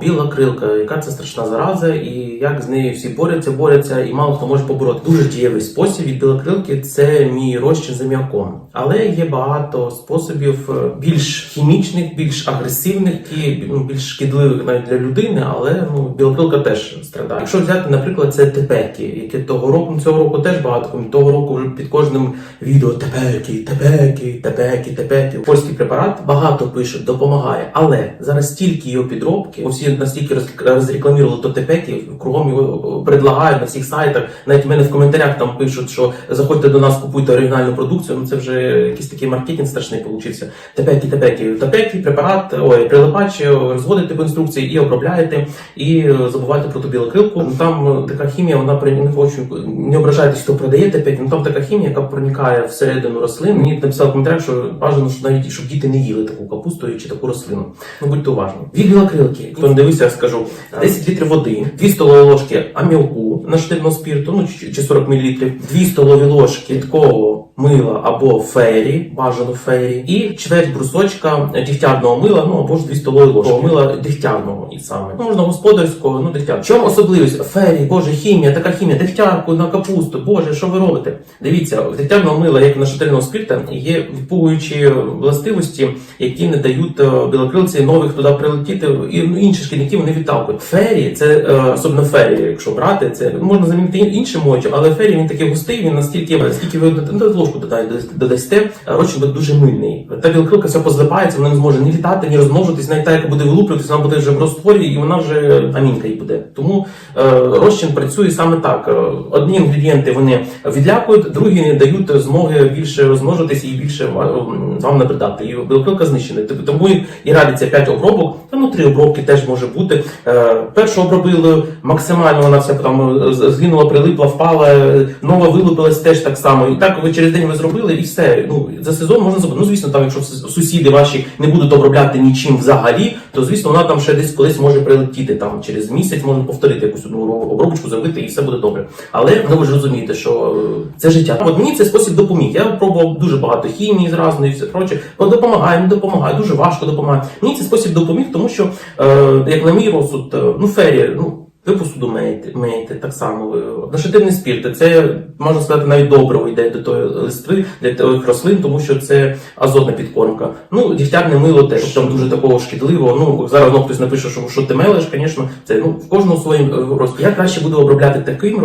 біла крилка, яка це страшна зараза, і як з нею всі борються, борються, і мало хто може побороти. Дуже дієвий спосіб від білокрилки це мій розчин з аміаком. Але є багато способів е, більш хімічних, більш агресивних і ну, більш шкідливих навіть для людини, але ну, білокрилка теж страдає. Якщо взяти, наприклад, це тепеки, яке того року, ну, цього року теж багато того року вже під кожним відео тепеки, тепеки, тепеки, тепеки. Польський препарат багато пишуть, допомагає. Але зараз стільки його підробки, всі настільки роз- розрекламували то тепеки, кругом його предлагають на всіх сайтах. Навіть в мене в коментарях там пишуть, що заходьте до нас, купуйте оригінальну продукцію. Ну це вже якийсь такий маркетинг страшний получився. Тепеки, тепеки, тепеки, препарат, ой, прилипач, розводите по інструкції і обробляєте, і е, забувайте про ту білокрилку. Ну там е, така хімія, вона при не хочу не ображайтесь, хто продає тепеки. Ну там така хімія, яка проникає всередину рослин. Мені написали в коментарях, що бажано, що навіть щоб діти не їли таку капусту чи таку рослину. Ну будьте уважні. Від білокрилки, хто не дивився, я скажу 10 літрів води, 2 столові ложки аміаку наштирного спірту, ну чи- чи 40 мл, 2 столові ложки рідкого мила або фері, бажано фері, і чверть брусочка дігтярного мила, ну або ж 2 столові ложки мила дігтярного і саме. Ну, можна господарського, ну дегтяр. Чому особливість? Фері, боже, хімія, така хімія, дегтярку на капусту, боже, що ви робите? Дивіться, в дегтярного мила, як і нашатирного спирта, є відпугуючі властивості, які не дають е, білокрилці нових туди прилетіти, і ну, інші шкідники вони відталкують. Фері, це е, особливо фері, якщо брати, це можна замінити іншим мочем, але фері він такий густий, він настільки, наскільки ви ну, ложку додасте, розчин буде дуже мильний. Та білокрилка все позлипається, вона не зможе ні літати, ні розмножитись, навіть та, яка буде вилуплюватися, вона буде вже в розтворі, і вона вже амінка їй буде. Тому е, розчин працює саме так. Е, Одні інгредієнти вони відлякують, другі не дають змоги більше розмножитися і більше ва- вам набридати. І білокрилка знищена. Тобто Тому і- і радиться 5 обробок, та ну 3 обробки теж може бути. Е, першу обробили максимально, вона вся там е, згинула, прилипла, впала, е, нова вилупилась теж так само. І так ви через день ви зробили, і все. Ну за сезон можна зробити. Ну звісно, там, якщо сусіди ваші не будуть обробляти нічим взагалі, то звісно вона там ще десь колись може прилетіти. Там через місяць можна повторити якусь одну ро- обробочку зробити, і все буде добре. Але ну, ви ж розумієте, що е, це життя. От мені цей спосіб допоміг. Я пробував дуже багато хімії зразу і все проче. От допомагає, не допомагає, дуже важко допомагає. Мені цей спосіб допоміг, тому що, е, як на мій розсуд, е, ну фері, ну. Ви посуду миєте, миєте так само. ви- Нашатирний спірт, це можна сказати навіть добриво йде до тої листви для тих рослин, тому що це азотна підкормка. Ну, дігтярне мило теж там дуже такого шкідливого. Ну зараз ну, хтось напише, що, що ти мелиш, звісно, це ну в кожного своїм е, роз. Я краще буду обробляти таким